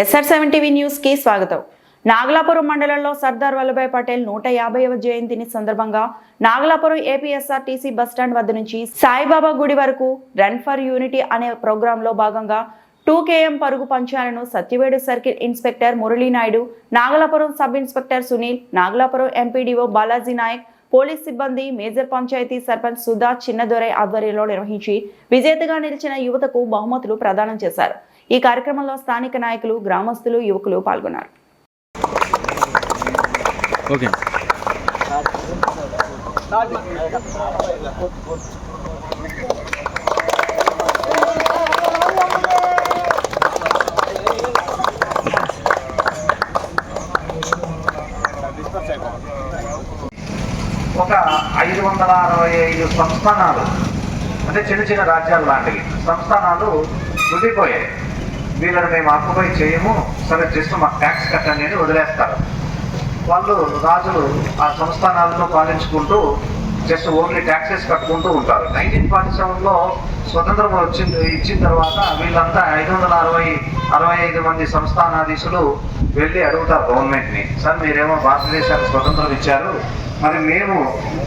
SR seven TV న్యూస్కి స్వాగతం. నాగలాపురం మండలంలో సర్దార్ వల్లభాయ్ పటేల్ నూట యాభైవ జయంతిని సందర్భంగా నాగలాపురం ఏపీఎస్ఆర్టీసీ బస్టాండ్ వద్ద నుంచి సాయిబాబా గుడి వరకు రన్ ఫర్ యూనిటీ అనే ప్రోగ్రాంలో భాగంగా టూ కేఎం పరుగు పంచాలను Satyavedu circle inspector Murali Naidu Nagalapuram sub inspector Sunil Nagalapuram MPDO Balaji Naik police సిబ్బంది మేజర్ పంచాయతీ సర్పంచ్ సుధా చిన్నదొరై ఆధ్వర్యంలో నిర్వహించి విజేతగా నిలిచిన యువతకు బహుమతులు ప్రదానం చేశారు. ఈ కార్యక్రమంలో స్థానిక నాయకులు గ్రామస్తులు యువకులు పాల్గొన్నారు. ఓకే. ఒక ఐదు వందల అరవై ఐదు సంస్థానాలు అంటే చిన్న చిన్న రాజ్యాలు లాంటివి సంస్థానాలు విడిపోయాయి వీళ్ళని మేము ఆక్యుపై చేయము సరే జస్ట్ మాకు ట్యాక్స్ కట్టండి అని వదిలేస్తారు. వాళ్ళు రాజులు ఆ సంస్థానాలను పాలించుకుంటూ జస్ట్ ఓన్లీ ట్యాక్సెస్ కట్టుకుంటూ ఉంటారు. నైన్టీన్ ఫార్టీ సెవెన్లో స్వతంత్రం వచ్చింది ఇచ్చిన తర్వాత వీళ్ళంతా ఐదు వందల అరవై అరవై ఐదు మంది సంస్థానాధీశులు వెళ్ళి అడుగుతారు గవర్నమెంట్ని. సార్ మీరేమో భారతదేశానికి స్వతంత్రం ఇచ్చారు మరి మేము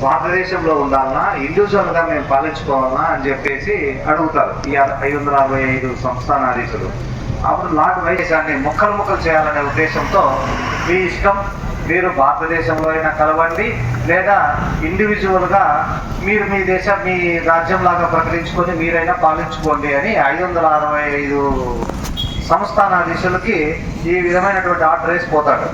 భారతదేశంలో ఉండాలన్నా ఇండివిజువల్గా మేము పాలించుకోవాలన్నా అని చెప్పేసి అడుగుతారు. ఈ ఐదు వందల అరవై ఐదు సంస్థానాధీశులు. అప్పుడు లార్డ్ వైదేశాన్ని ముక్కలు ముక్కలు చేయాలనే ఉద్దేశంతో మీ ఇష్టం మీరు భారతదేశంలో అయినా కలవండి లేదా ఇండివిజువల్గా మీరు మీ దేశం మీ రాజ్యంలాగా ప్రకటించుకొని మీరైనా పాలించుకోండి అని ఐదు వందల అరవై ఐదు సంస్థానాధీశులకి ఈ విధమైనటువంటి ఆర్డర్ వేసి పోతాడు.